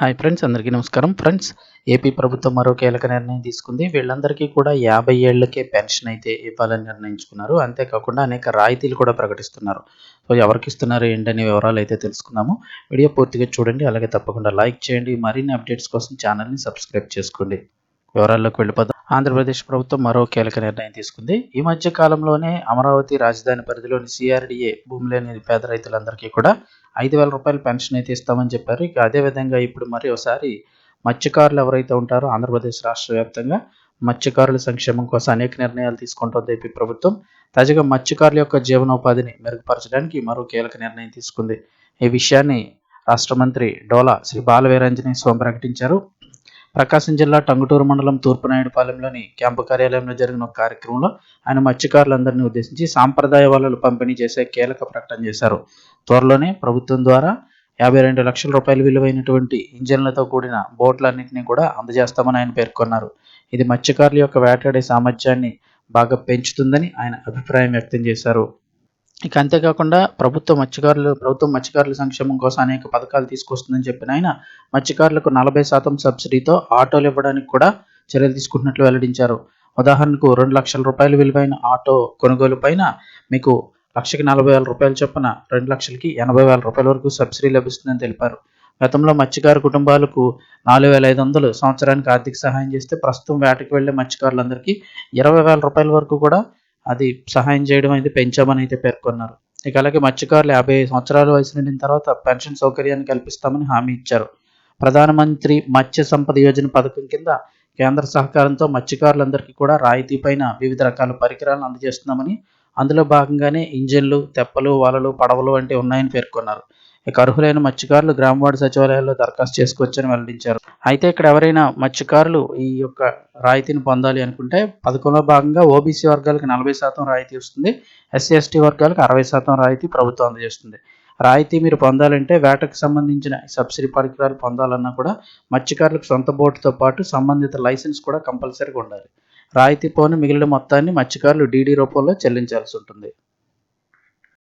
Hi friends అందరికీ నమస్కారం. Friends AP ప్రభుత్వం మరో కీలక నిర్ణయం తీసుకుంది. వీళ్ళందరికీ కూడా యాభై ఏళ్ళకే పెన్షన్ అయితే ఇవ్వాలని నిర్ణయించుకున్నారు. అంతేకాకుండా అనేక రాయితీలు కూడా ప్రకటిస్తున్నారు. సో ఎవరికి ఇస్తున్నారు ఏంటనే వివరాలు అయితే తెలుసుకుందాము. వీడియో పూర్తిగా చూడండి అలాగే తప్పకుండా లైక్ చేయండి. మరిన్ని అప్డేట్స్ కోసం ఛానల్ని సబ్స్క్రైబ్ చేసుకోండి. వివరాల్లోకి వెళ్ళిపోదాం. ఆంధ్రప్రదేశ్ ప్రభుత్వం మరో కీలక నిర్ణయం తీసుకుంది. ఈ మధ్య కాలంలోనే అమరావతి రాజధాని పరిధిలోని సిఆర్డిఏ భూమి లేని పేద రైతులందరికీ కూడా ఐదు వేల రూపాయల పెన్షన్ అయితే ఇస్తామని చెప్పారు. ఇక అదేవిధంగా ఇప్పుడు మరి ఒకసారి మత్స్యకారులు ఎవరైతే ఉంటారో ఆంధ్రప్రదేశ్ రాష్ట్ర వ్యాప్తంగా మత్స్యకారుల సంక్షేమం కోసం అనేక నిర్ణయాలు తీసుకుంటోంది ఏపీ ప్రభుత్వం. తాజాగా మత్స్యకారుల యొక్క జీవనోపాధిని మెరుగుపరచడానికి మరో కీలక నిర్ణయం తీసుకుంది. ఈ విషయాన్ని రాష్ట్ర మంత్రి డోలా శ్రీ బాలవీరాంజనేయ స్వామి ప్రకటించారు. ప్రకాశం జిల్లా టంగుటూరు మండలం తూర్పునాయుడుపాలెంలోని క్యాంపు కార్యాలయంలో జరిగిన ఒక కార్యక్రమంలో ఆయన మత్స్యకారులందరినీ ఉద్దేశించి సాంప్రదాయ వలలు పంపిణీ చేసే కీలక ప్రకటన చేశారు. త్వరలోనే ప్రభుత్వం ద్వారా యాభై రెండు లక్షల రూపాయల విలువైనటువంటి ఇంజన్లతో కూడిన బోట్లన్నింటినీ కూడా అందజేస్తామని ఆయన పేర్కొన్నారు. ఇది మత్స్యకారుల యొక్క వేటాడే సామర్థ్యాన్ని బాగా పెంచుతుందని ఆయన అభిప్రాయం వ్యక్తం చేశారు. ఇక అంతేకాకుండా ప్రభుత్వ మత్స్యకారులు ప్రభుత్వం మత్స్యకారుల సంక్షేమం కోసం అనేక పథకాలు తీసుకొస్తుందని చెప్పిన ఆయన మత్స్యకారులకు నలభై శాతం సబ్సిడీతో ఆటోలు ఇవ్వడానికి కూడా చర్యలు తీసుకుంటున్నట్లు వెల్లడించారు. ఉదాహరణకు రెండు లక్షల రూపాయల విలువైన ఆటో కొనుగోలు పైన మీకు లక్షకి నలభై వేల రూపాయల చొప్పున రెండు లక్షలకి ఎనభై వేల రూపాయల వరకు సబ్సిడీ లభిస్తుందని తెలిపారు. గతంలో మత్స్యకారు కుటుంబాలకు నాలుగు వేల ఐదు వందలు సంవత్సరానికి ఆర్థిక సహాయం చేస్తే ప్రస్తుతం వేటకు వెళ్ళే మత్స్యకారులందరికీ ఇరవై వేల రూపాయల వరకు కూడా అది సహాయం చేయడం అయితే పెంచామని అయితే పేర్కొన్నారు. ఇక అలాగే మత్స్యకారులు యాభై సంవత్సరాల వయసు నిండిన తర్వాత పెన్షన్ సౌకర్యాన్ని కల్పిస్తామని హామీ ఇచ్చారు. ప్రధానమంత్రి మత్స్య సంపద యోజన పథకం కింద కేంద్ర సహకారంతో మత్స్యకారులందరికీ కూడా రాయితీ పైన వివిధ రకాల పరికరాలను అందజేస్తున్నామని అందులో భాగంగానే ఇంజన్లు తెప్పలు వలలు పడవలు వంటివి ఉన్నాయని పేర్కొన్నారు. ఇక అర్హులైన మత్స్యకారులు గ్రామవార్డు సచివాలయాల్లో దరఖాస్తు చేసుకోవచ్చని వెల్లడించారు. అయితే ఇక్కడ ఎవరైనా మత్స్యకారులు ఈ యొక్క రాయితీని పొందాలి అనుకుంటే పథకంలో భాగంగా ఓబీసీ వర్గాలకు నలభై శాతం రాయితీ వస్తుంది. ఎస్సీ ఎస్టీ వర్గాలకు అరవై శాతం రాయితీ ప్రభుత్వం అందజేస్తుంది. రాయితీ మీరు పొందాలంటే వేటకు సంబంధించిన సబ్సిడీ పరికరాలు పొందాలన్నా కూడా మత్స్యకారులకు సొంత బోటుతో పాటు సంబంధిత లైసెన్స్ కూడా కంపల్సరీగా ఉండాలి. రాయితీ పోని మిగిలిన మొత్తాన్ని మత్స్యకారులు డీడీ రూపంలో చెల్లించాల్సి ఉంటుంది.